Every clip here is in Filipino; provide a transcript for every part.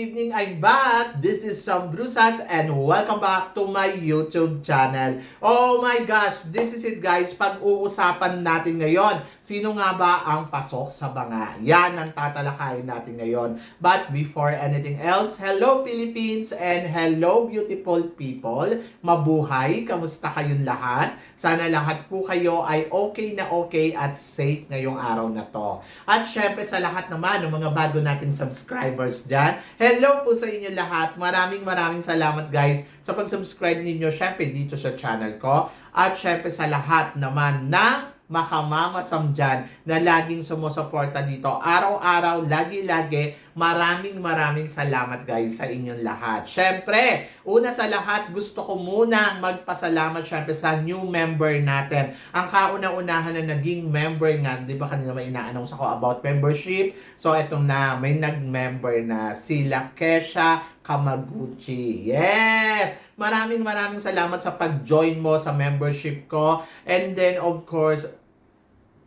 Evening! I'm back! This is Sam Brusas and welcome back to my YouTube channel. Oh my gosh! This is it guys! Pag-uusapan natin ngayon, sino nga ba ang pasok sa banga? Yan ang tatalakayin natin ngayon. But before anything else, hello Philippines and hello beautiful people! Mabuhay! Kamusta kayong lahat? Sana lahat po kayo ay okay na okay at safe ngayong araw na to. At syempre sa lahat naman ng mga bago nating subscribers dyan, hello po sa inyo lahat. Maraming maraming salamat guys sa pag-subscribe ninyo syempre dito sa channel ko. At syempre sa lahat naman ng makamamasam dyan na laging sumusuporta dito. Araw-araw, lagi-lagi, maraming maraming salamat guys sa inyong lahat. Syempre, una sa lahat, gusto ko munang magpasalamat syempre sa new member natin. Ang kauna-unahan na naging member nga, di ba kanina may ina-announce ako about membership? So, etong na, may nag-member na sila Kesha Kamaguchi. Yes! Maraming maraming salamat sa pag-join mo sa membership ko. And then, of course,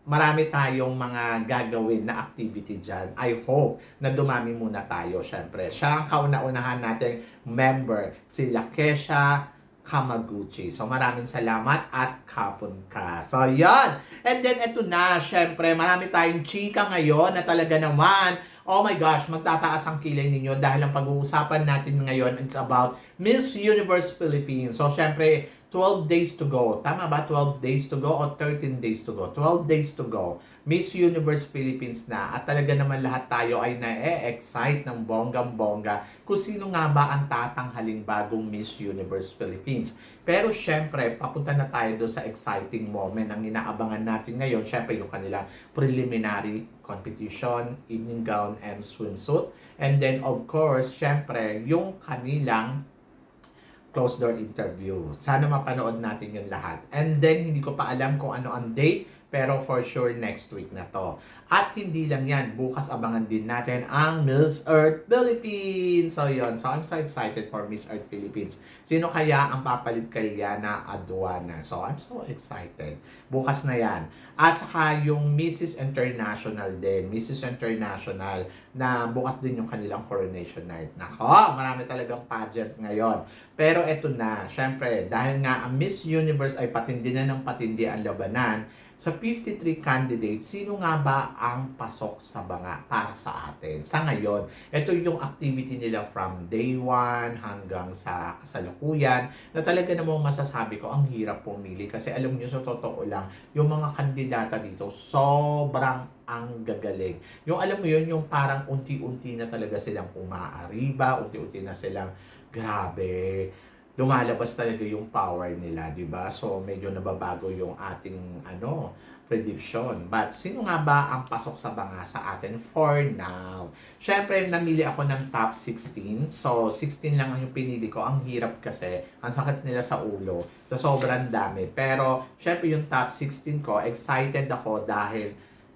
marami tayong mga gagawin na activity dyan. I hope na dumami muna tayo, syempre. Siya ang kauna-unahan nating member, sila Kesha Kamaguchi. So, maraming salamat at kapon ka. So, yan. And then, eto na, syempre, marami tayong chika ngayon na talaga naman, oh my gosh, magtataas ang kilay ninyo dahil ang pag-uusapan natin ngayon is about Miss Universe Philippines. So, syempre, 12 days to go. Tama ba? 12 days to go o 13 days to go? 12 days to go. Miss Universe Philippines na. At talaga naman lahat tayo ay na-excite ng bonggang-bongga kung sino nga ba ang tatanghaling bagong Miss Universe Philippines. Pero syempre, papunta na tayo doon sa exciting moment. Ang inaabangan natin ngayon, syempre yung kanila preliminary competition, evening gown, and swimsuit. And then, of course, syempre, yung kanilang closed door interview. Sana mapanood natin yun lahat. And then, hindi ko pa alam kung ano ang date, pero for sure next week na to. At hindi lang yan, bukas abangan din natin ang Miss Earth Philippines. So yun, so I'm so excited for Miss Earth Philippines. Sino kaya ang papalit kay Liana Aduana? So I'm so excited. Bukas na yan. At saka yung Mrs. International din, Mrs. International, na bukas din yung kanilang coronation night. Nako, marami talagang pageant ngayon. Pero eto na, syempre, dahil nga ang Miss Universe ay patindi na ng patindi ang labanan, sa 53 candidates, sino nga ba ang pasok sa banga para sa atin? Sa ngayon, ito yung activity nila from day 1 hanggang sa kasalukuyan na talaga namang masasabi ko ang hirap pumili kasi alam niyo sa totoo lang, yung mga kandidata dito sobrang ang gagaling. Yung alam mo yun, yung parang unti-unti na talaga silang umaariba, unti-unti na silang grabe lumalabas talaga yung power nila, 'di ba? So medyo nababago yung ating ano, prediction. But sino nga ba ang pasok sa banga sa atin for now? Syempre, namili ako ng top 16. So 16 lang ang yung pinili ko. Ang hirap kasi, ang sakit nila sa ulo. Sa sobrang dami. Pero syempre yung top 16 ko, excited ako dahil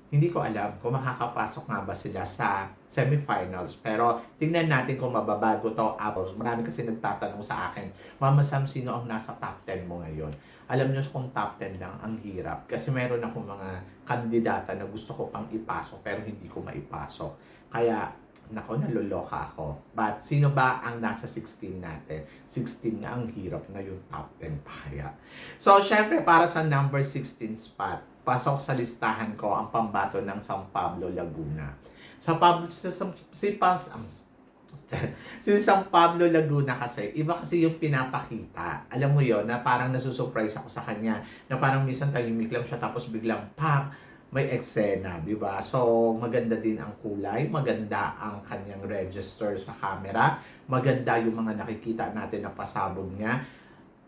hindi ko alam kung makakapasok nga ba sila sa semifinals. Pero tingnan natin kung mababago to apples. Marami kasi nagtatanong sa akin, Mama Sam, sino ang nasa top 10 mo ngayon? Alam niyo kung top 10 lang, ang hirap. Kasi meron akong mga kandidata na gusto ko pang ipasok pero hindi ko maipasok. Kaya, nako, naluloka ako. But, sino ba ang nasa 16 natin? 16 nga ang hirap na yung top 10 pa kaya. So, syempre, para sa number 16 spot, pasok sa listahan ko ang pambato ng San Pablo, Laguna. Sa Pablo, sa, si Pas, um, si San Pablo Laguna kasi, iba kasi yung pinapakita. Alam mo yon na parang nasusurprise ako sa kanya. Na parang minsan tahimik lang siya tapos biglang pam, may eksena, di ba? So, maganda din ang kulay, maganda ang kanyang register sa camera, maganda yung mga nakikita natin na pasabog niya.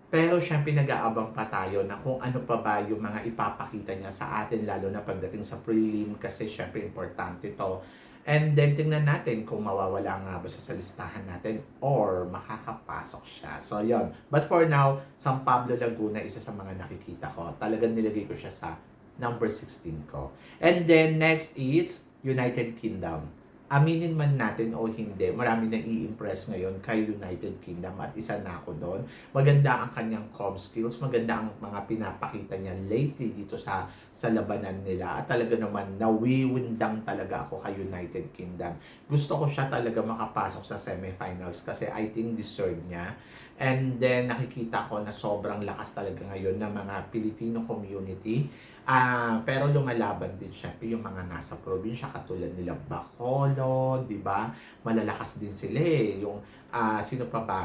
Pero syempre nag-aabang pa tayo na kung ano pa ba yung mga ipapakita niya sa atin lalo na pagdating sa prelim kasi syempre importante to. And then tingnan natin kung mawawala nga ba siya sa listahan natin or makakapasok siya. So yon. But for now, San Pablo Laguna isa sa mga nakikita ko. Talagang nilagay ko siya sa number 16 ko. And then next is United Kingdom. Aminin man natin o hindi, marami nang i-impress ngayon kay United Kingdom at isa na ako doon. Maganda ang kanyang com skills, maganda ang mga pinapakita niya lately dito sa sa labanan nila at talaga naman nawiwindang talaga ako kay United Kingdom. Gusto ko siya talaga makapasok sa semifinals kasi I think deserve niya. And then nakikita ko na sobrang lakas talaga ngayon ng mga Filipino community Ah, pero lumalaban din syempre yung mga nasa probinsya katulad nila Bacolod, 'di ba? Malalakas din sila eh. Yung ah, sino pa ba?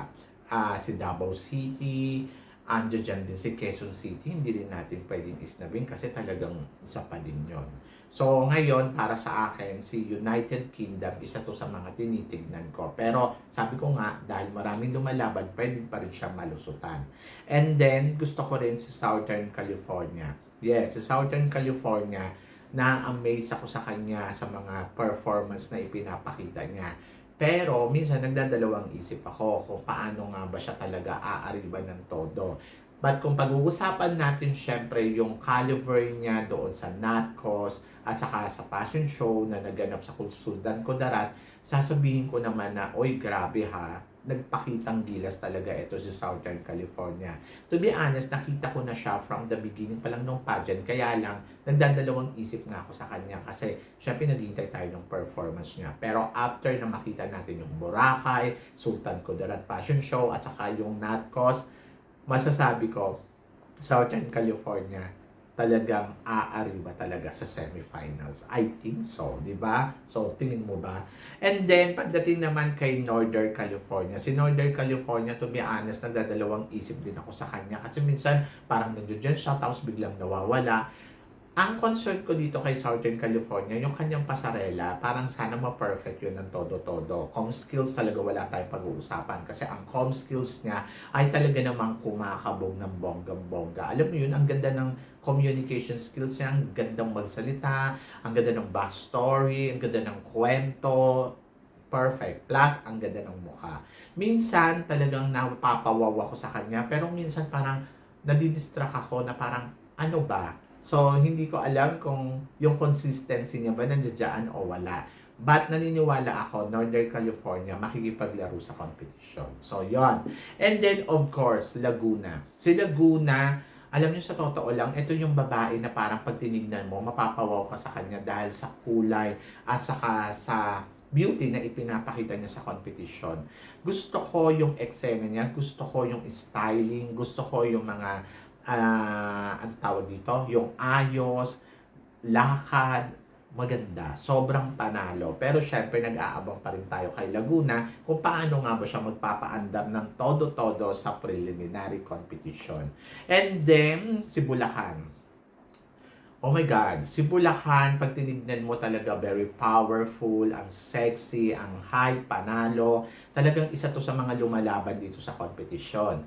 Ah, si Davao City, andiyan dyan din si Quezon City, hindi rin natin pwedeng isnabing kasi talagang isa pa din yon. So ngayon, para sa akin, si United Kingdom, isa to sa mga tinitignan ko. Pero sabi ko nga, dahil maraming lumalaban, pwede pa rin siya malusutan. And then, gusto ko rin si Southern California. Yes, sa Southern California, na-amaze ako sa kanya sa mga performance na ipinapakita niya. Pero minsan nagdadalawang isip ako kung paano nga ba siya talaga aariban ng todo. But kung pag-uusapan natin syempre yung caliber niya doon sa Natcos at saka sa fashion show na naganap sa Sultan Kudarat, sasabihin ko naman na, oy grabe ha, nagpakitang gilas talaga ito si Southern California. To be honest, nakita ko na siya from the beginning pa lang nung pageant. Kaya lang, nagdadalawang isip nga ako sa kanya kasi syempre naghihintay tayo ng performance niya. Pero after na makita natin yung Boracay, Sultan Kudarat Fashion Show, at saka yung Natcos, masasabi ko, Southern California, talagang aariba talaga sa semifinals. I think so, di ba? So, tingin mo ba? And then, pagdating naman kay Northern California, si Northern California, to be honest, nagdadalawang isip din ako sa kanya. Kasi minsan, parang nandiyon dyan siya, tapos biglang nawawala. Ang concern ko dito kay Southern California, yung kanyang pasarela, parang sana ma-perfect yun ng todo-todo. Com skills talaga wala tayong pag-uusapan kasi ang com skills niya ay talaga namang kumakabog ng bonggang-bongga. Alam mo yun, ang ganda ng communication skills niya, ang gandang magsalita, ang ganda ng backstory, ang ganda ng kwento, perfect. Plus, ang ganda ng mukha. Minsan, talagang napapawaw ako sa kanya, pero minsan parang nadidistract ako na parang, ano ba? So, hindi ko alam kung yung consistency niya ba nandiyan o wala. But naniniwala ako, Northern California, makikipaglaro sa competition. So, yon And then, of course, Laguna. Si Laguna, alam niyo sa totoo lang, ito yung babae na parang pag tinignan mo, mapapawaw ka sa kanya dahil sa kulay at saka sa beauty na ipinapakita niya sa competition. Gusto ko yung eksena niya, gusto ko yung styling, gusto ko yung mga ah ang tawag dito, yung ayos, lakad, maganda. Sobrang panalo. Pero syempre, nag-aabang pa rin tayo kay Laguna kung paano nga ba siya magpapaandam ng todo-todo sa preliminary competition. And then, si Bulacan. Oh my God, si Bulacan, pag tinignan mo talaga, very powerful, ang sexy, ang high, panalo. Talagang isa to sa mga lumalaban dito sa competition.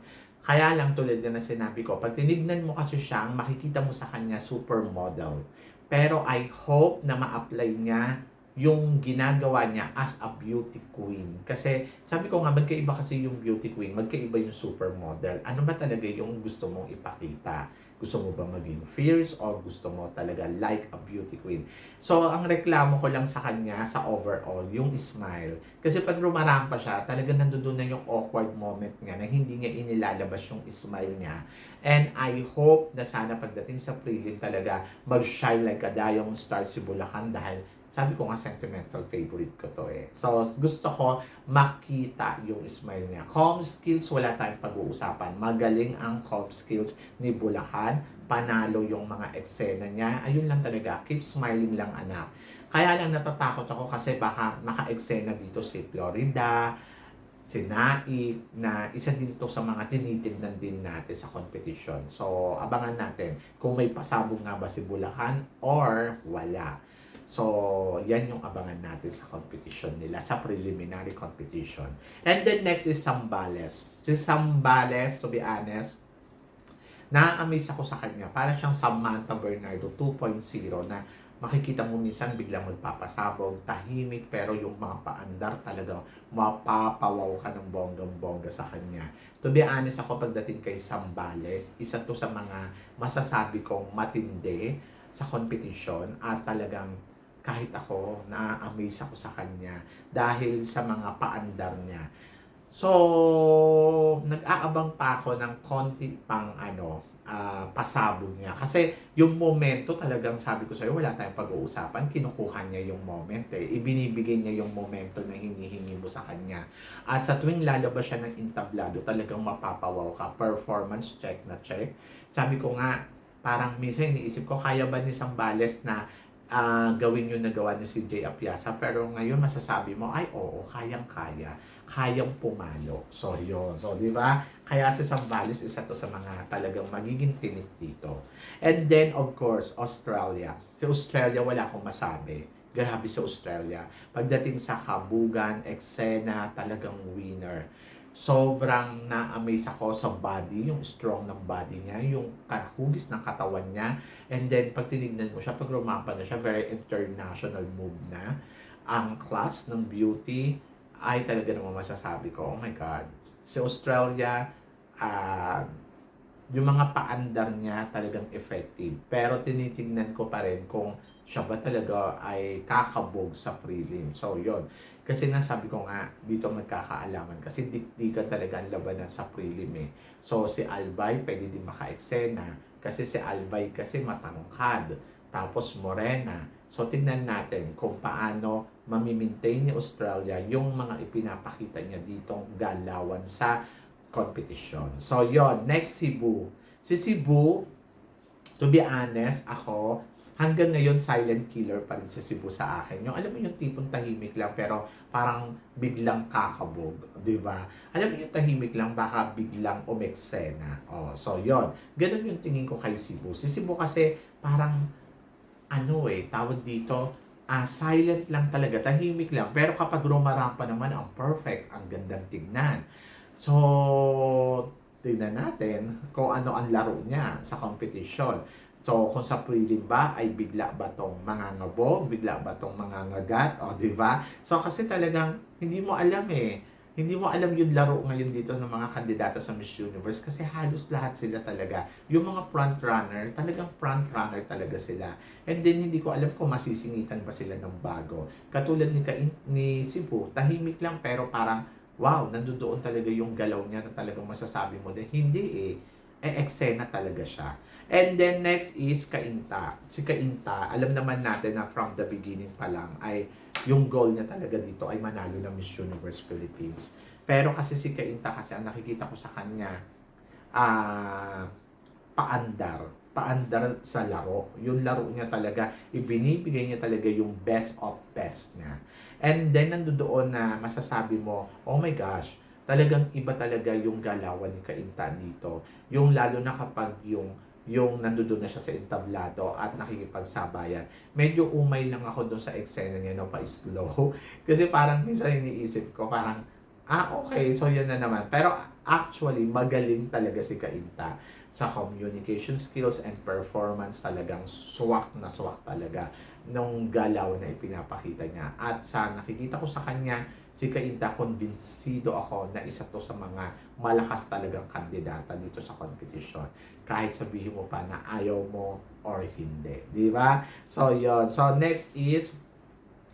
Kaya lang tulad na sinabi ko, pag tinignan mo kasi siya, makikita mo sa kanya supermodel. Pero I hope na ma-apply niya yung ginagawa niya as a beauty queen. Kasi sabi ko nga, magkaiba kasi yung beauty queen, magkaiba yung supermodel. Ano ba talaga yung gusto mong ipakita? Gusto mo ba maging fierce or gusto mo talaga like a beauty queen? So, ang reklamo ko lang sa kanya sa overall, yung smile. Kasi pag rumarampa siya, talaga nandoon na yung awkward moment nga na hindi niya inilalabas yung smile niya. And I hope na sana pagdating sa prelim talaga mag-shine like a diamond star si Bulacan dahil sabi ko nga sentimental favorite ko to eh. So, gusto ko makita yung smile niya. Com skills, wala tayong pag-uusapan. Magaling ang com skills ni Bulacan. Panalo yung mga eksena niya. Ayun lang talaga. Keep smiling lang, anak. Kaya lang natatakot ako kasi baka naka-eksena dito si Florida, si Naik, na isa din to sa mga tinitignan din natin sa competition. So, abangan natin kung may pasabog nga ba si Bulacan or wala. So, yan yung abangan natin sa competition nila, sa preliminary competition. And then next is Sambales. Si Sambales, to be honest, na-amaze ako sa kanya. Para siyang Samantha Bernardo 2.0 na makikita mo minsan biglang magpapasabog, tahimik, pero yung mga paandar talaga, mapapawaw ka ng bonggang-bongga sa kanya. To be honest ako, pagdating kay Sambales, isa to sa mga masasabi kong matindi sa competition at talagang kahit ako, na-amaze ako sa kanya dahil sa mga paandar niya. So, nag-aabang pa ako ng konti pang ano, ah, pasabog niya. Kasi yung momento talagang sabi ko sa'yo, wala tayong pag-uusapan. Kinukuha niya yung moment eh. Ibinibigay niya yung momento na hinihingi mo sa kanya. At sa tuwing lalabas siya ng intablado, talagang mapapawaw ka. Performance check na check. Sabi ko nga, parang minsan iniisip ko, kaya ba ni Sambales na ah, gawin yung nagawa ni Jay Apiasa? Pero ngayon masasabi mo, ay oo, kayang-kaya. Kayang pumalo. So, yun. So, di ba? Kaya si Sambales isa to sa mga talagang magiging tinik dito. And then, of course, Australia. Si Australia, wala akong masabi. Grabe sa Australia. Pagdating sa kabugan, eksena, talagang winner. Sobrang na-amaze ako sa body, yung strong ng body niya, yung kahugis ng katawan niya. And then, pag tinignan mo siya, pag rumapa na siya, very international move na. Ang class ng beauty, ay talaga naman masasabi ko, oh my God. Si Australia, ah, yung mga paandar niya talagang effective. Pero tinitingnan ko pa rin kung siya ba talaga ay kakabog sa prelim. So, yon Kasi nga sabi ko nga, dito magkakaalaman. Kasi dikdikan talaga ang labanan sa prelim eh. So, si Albay pwede din maka-eksena. Kasi si Albay kasi matangkad. Tapos Morena. So, tingnan natin kung paano mamimaintain ni Australia yung mga ipinapakita niya ditong galawan sa competition. So, yon Next, Cebu. Si Cebu, to be honest, ako, hanggang ngayon, silent killer pa rin si Cebu sa akin. Yung, alam mo yung tipong tahimik lang, pero parang biglang kakabog. di ba? Alam mo yung tahimik lang, baka biglang umeksena. Oh, so, yon Ganun yung tingin ko kay Cebu. Si Cebu kasi, parang, ano eh, tawag dito, ah, silent lang talaga, tahimik lang. Pero kapag rumarampa naman, ang perfect, ang gandang tignan. So, tignan natin kung ano ang laro niya sa competition. So, kung sa prelim ba, ay bigla ba tong mga ngabog, bigla ba tong mga ngagat, o di ba? So, kasi talagang hindi mo alam eh. Hindi mo alam yung laro ngayon dito ng mga kandidato sa Miss Universe kasi halos lahat sila talaga. Yung mga front runner, talagang front runner talaga sila. And then hindi ko alam kung masisingitan ba sila ng bago. Katulad ni, Kain, ni Cebu, tahimik lang pero parang wow, nandoon talaga yung galaw niya na talagang masasabi mo din. Hindi eh. Eh, eksena talaga siya. And then next is Kainta. Si Kainta, alam naman natin na from the beginning pa lang ay yung goal niya talaga dito ay manalo ng Miss Universe Philippines. Pero kasi si Kainta kasi ang nakikita ko sa kanya, ah, paandar. Paandar sa laro. Yung laro niya talaga, ibinibigay niya talaga yung best of best niya. And then nandoon na masasabi mo, oh my gosh, talagang iba talaga yung galawan ni Kainta dito. Yung lalo na kapag yung yung nandoon na siya sa entablado at nakikipagsabayan. Medyo umay lang ako doon sa eksena niya no pa slow. Kasi parang minsan iniisip ko parang ah okay, so yan na naman. Pero actually magaling talaga si Kainta sa communication skills and performance talagang swak na swak talaga nung galaw na ipinapakita niya. At sa nakikita ko sa kanya, si Kainta, konbinsido ako na isa to sa mga malakas talagang kandidata dito sa competition. Kahit sabihin mo pa na ayaw mo or hindi. Di ba? So, yon So, next is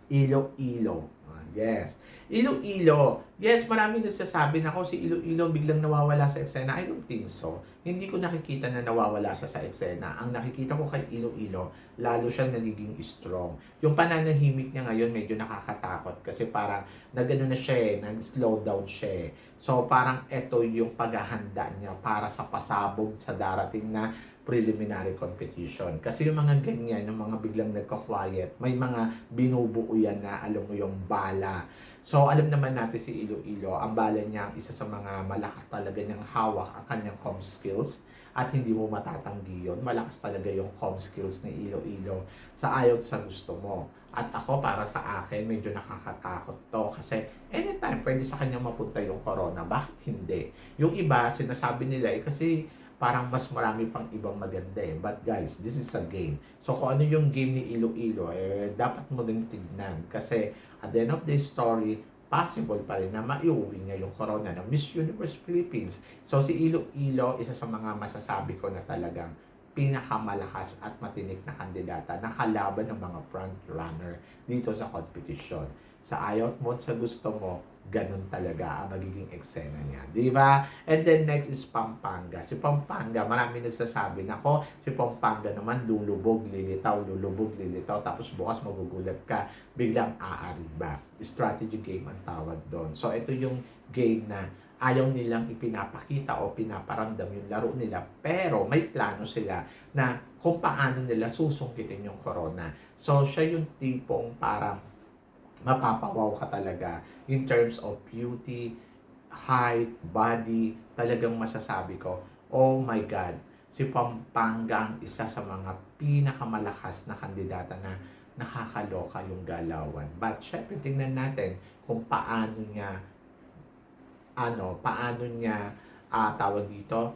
Iloilo. Ah, yes. Iloilo. Yes, marami nagsasabi na ako si Iloilo biglang nawawala sa eksena. I don't think so. Hindi ko nakikita na nawawala siya sa eksena. Ang nakikita ko kay Iloilo, lalo siyang nagiging strong. Yung pananahimik niya ngayon medyo nakakatakot kasi parang nagano na siya eh, nag-slow down siya eh. So parang ito yung paghahanda niya para sa pasabog sa darating na preliminary competition. Kasi yung mga ganyan, yung mga biglang nagka-quiet, may mga binubuo yan na alam mo yung bala. So, alam naman natin si Iloilo, ang bala niya, isa sa mga malakas talaga niyang hawak ang kanyang com skills at hindi mo matatanggi yun. Malakas talaga yung com skills ni Iloilo sa ayaw sa gusto mo. At ako, para sa akin, medyo nakakatakot to kasi anytime pwede sa kanya mapunta yung corona. Bakit hindi? Yung iba, sinasabi nila eh, kasi parang mas marami pang ibang maganda eh. But guys, this is a game. So kung ano yung game ni Iloilo, eh, dapat mo din tignan. Kasi at the end of the story, possible pa rin na maiuwi niya yung corona ng Miss Universe Philippines. So si Iloilo, isa sa mga masasabi ko na talagang pinakamalakas at matinik na kandidata na kalaban ng mga front runner dito sa competition. Sa ayaw mo at sa gusto mo, ganun talaga ang magiging eksena niya. Di ba? And then next is Pampanga. Si Pampanga, marami nagsasabi, nako, si Pampanga naman lulubog, lilitaw, lulubog, lilitaw, tapos bukas magugulat ka, biglang aariba. Strategy game ang tawag doon. So ito yung game na ayaw nilang ipinapakita o pinaparamdam yung laro nila pero may plano sila na kung paano nila susungkitin yung corona. So siya yung tipong parang mapapawaw ka talaga in terms of beauty, height, body, talagang masasabi ko, oh my God, si Pampanga ang isa sa mga pinakamalakas na kandidata na nakakaloka yung galawan. But syempre, tingnan natin kung paano niya, ano, paano niya, ah, tawag dito,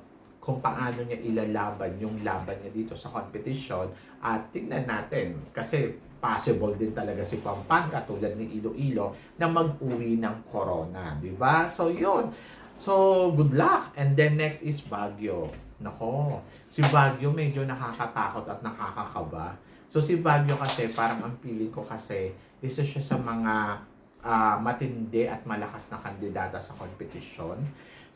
kung paano niya ilalaban yung laban niya dito sa competition at tingnan natin kasi possible din talaga si Pampanga tulad ni Iloilo na mag-uwi ng corona, di ba? So yun. So good luck. And then next is Baguio. Nako, si Baguio medyo nakakatakot at nakakakaba. So si Baguio kasi parang ang feeling ko kasi isa siya sa mga ah, matindi at malakas na kandidata sa competition.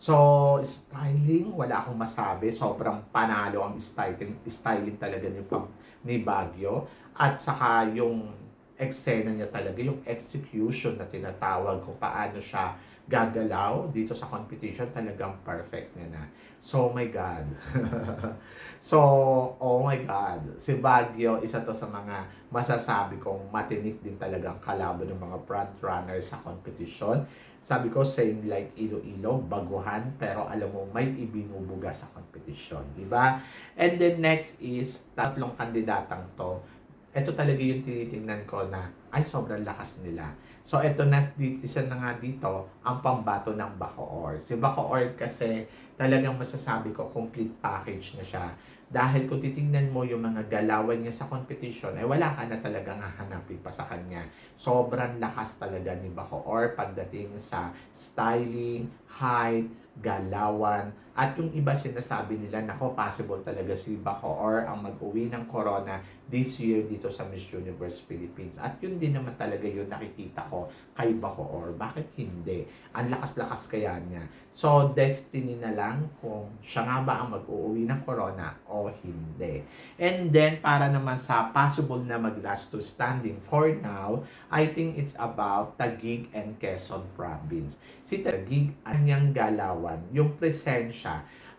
So, styling, wala akong masabi. Sobrang panalo ang styling, styling talaga ni, Pam- ni Baguio. At saka yung eksena niya talaga, yung execution na tinatawag kung paano siya gagalaw dito sa competition, talagang perfect niya na. So, oh my God. so, oh my God. Si Baguio, isa to sa mga masasabi kong matinik din talagang kalaban ng mga front runners sa competition. Sabi ko, same like Iloilo, baguhan, pero alam mo, may ibinubuga sa competition, di ba? And then next is, tatlong kandidatang to. Ito talaga yung tinitingnan ko na, ay, sobrang lakas nila. So, ito na, isa na nga dito, ang pambato ng Bacoor. Si Bacoor kasi, talagang masasabi ko, complete package na siya. Dahil kung titingnan mo yung mga galawan niya sa competition, ay wala ka na talagang hahanapin pa sa kanya. Sobrang lakas talaga ni Bacoor pagdating sa styling, height, galawan, at yung iba sinasabi nila, nako, possible talaga si Bacoor ang mag-uwi ng corona this year dito sa Miss Universe Philippines. At yun din naman talaga yung nakikita ko kay Bacoor. Bakit hindi? Ang lakas-lakas kaya niya. So, destiny na lang kung siya nga ba ang mag-uuwi ng corona o hindi. And then, para naman sa possible na mag-last to standing for now, I think it's about Taguig and Quezon Province. Si Taguig, anyang galawan, yung presensya,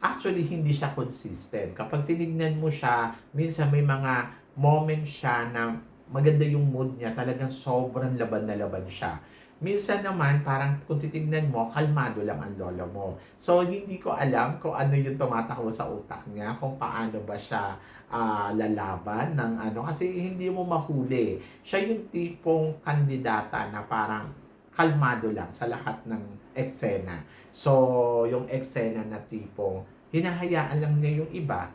actually hindi siya consistent. Kapag tinignan mo siya, minsan may mga moment siya na maganda yung mood niya, talagang sobrang laban na laban siya. Minsan naman, parang kung titignan mo, kalmado lang ang lolo mo. So, hindi ko alam kung ano yung tumatakbo sa utak niya, kung paano ba siya ah, lalaban ng ano. Kasi hindi mo mahuli. Siya yung tipong kandidata na parang kalmado lang sa lahat ng eksena. So, yung eksena na tipong hinahayaan lang niya yung iba.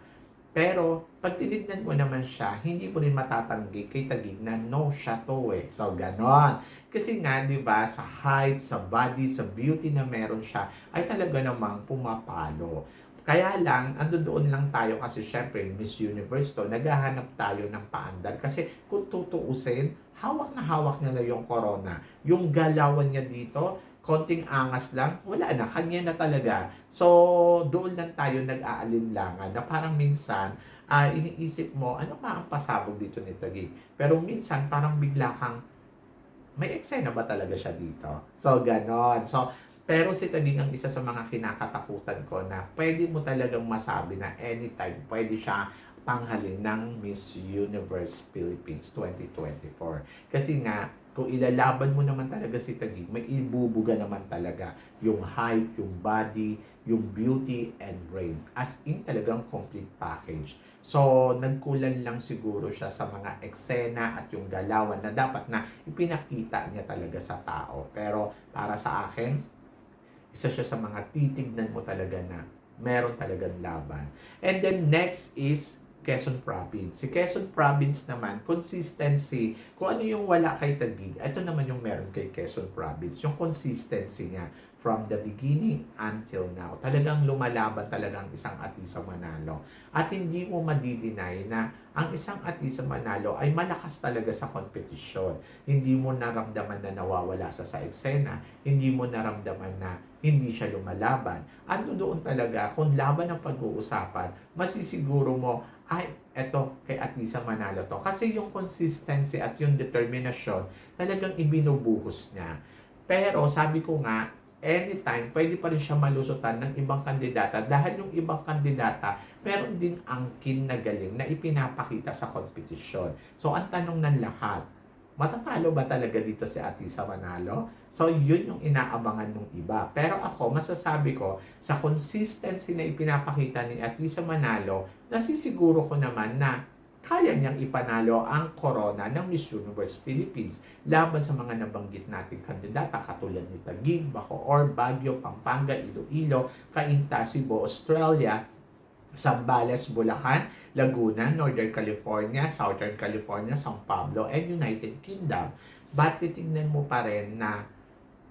Pero, pag tinignan mo naman siya, hindi mo rin matatanggi kay Tagig na no siya to eh. So, ganon. Kasi nga, di ba, sa height, sa body, sa beauty na meron siya, ay talaga namang pumapalo. Kaya lang, ando doon lang tayo kasi syempre, Miss Universe to, naghahanap tayo ng paandar. Kasi kung tutuusin, hawak na hawak niya na yung corona. Yung galawan niya dito, konting angas lang, wala na, kanya na talaga. So, doon lang tayo nag-aalinlangan na parang minsan, ah, iniisip mo, ano ba ang pasabog dito ni Taguig? Pero minsan, parang bigla kang, may eksena ba talaga siya dito? So, ganon. So, pero si Taguig ang isa sa mga kinakatakutan ko na pwede mo talagang masabi na anytime pwede siya tanghalin ng Miss Universe Philippines 2024. Kasi nga, kung ilalaban mo naman talaga si Taguig, may ibubuga naman talaga yung height, yung body, yung beauty, and brain. As in talagang complete package. So, nagkulan lang siguro siya sa mga eksena at yung galawan na dapat na ipinakita niya talaga sa tao. Pero para sa akin, isa siya sa mga titignan mo talaga na meron talagang laban. And then next is Quezon Province. Si Quezon Province naman, consistency, kung ano yung wala kay Taguig, ito naman yung meron kay Quezon Province. Yung consistency niya from the beginning until now. Talagang lumalaban talaga ang isang Atisa Manalo. At hindi mo madidinay na ang isang Atisa Manalo ay malakas talaga sa kompetisyon. Hindi mo naramdaman na nawawala sa sa eksena. Hindi mo naramdaman na hindi siya lumalaban. Ano doon talaga, kung laban ang pag-uusapan, masisiguro mo, ay, eto, kay Atisa Manalo to. Kasi yung consistency at yung determinasyon, talagang ibinubuhos niya. Pero sabi ko nga, anytime, pwede pa rin siya malusutan ng ibang kandidata dahil yung ibang kandidata, meron din angkin na na ipinapakita sa kompetisyon. So, ang tanong ng lahat, matatalo ba talaga dito si Atisa Manalo? So, yun yung inaabangan ng iba. Pero ako, masasabi ko, sa consistency na ipinapakita ni Atisa Manalo, nasisiguro ko naman na kaya niyang ipanalo ang corona ng Miss Universe Philippines laban sa mga nabanggit nating kandidata katulad ni Taguig, Bacoor, Baguio, Pampanga, Iloilo, Cainta, Cebu, Australia, Zambales, Bulacan, Laguna, Northern California, Southern California, San Pablo, and United Kingdom. Ba't titingnan mo pa rin na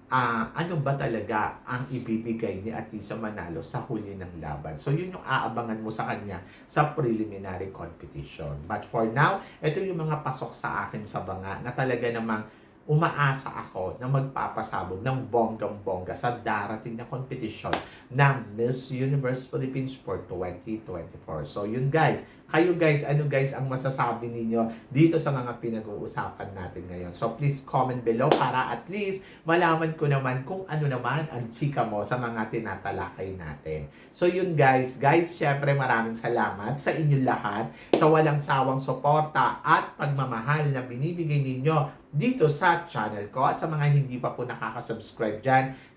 ah, ano ba talaga ang ibibigay ni Atisa Manalo sa huli ng laban. So yun yung aabangan mo sa kanya sa preliminary competition. But for now, ito yung mga pasok sa akin sa banga na talaga namang umaasa ako na magpapasabog ng bonggang-bongga sa darating na competition ng Miss Universe Philippines for 2024. So yun guys, kayo guys, ano guys ang masasabi ninyo dito sa mga pinag-uusapan natin ngayon. So please comment below para at least malaman ko naman kung ano naman ang chika mo sa mga tinatalakay natin. So yun guys, guys, syempre maraming salamat sa inyong lahat sa walang sawang suporta at pagmamahal na binibigay ninyo dito sa channel ko at sa mga hindi pa po nakaka-subscribe dyan,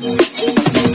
Thank you.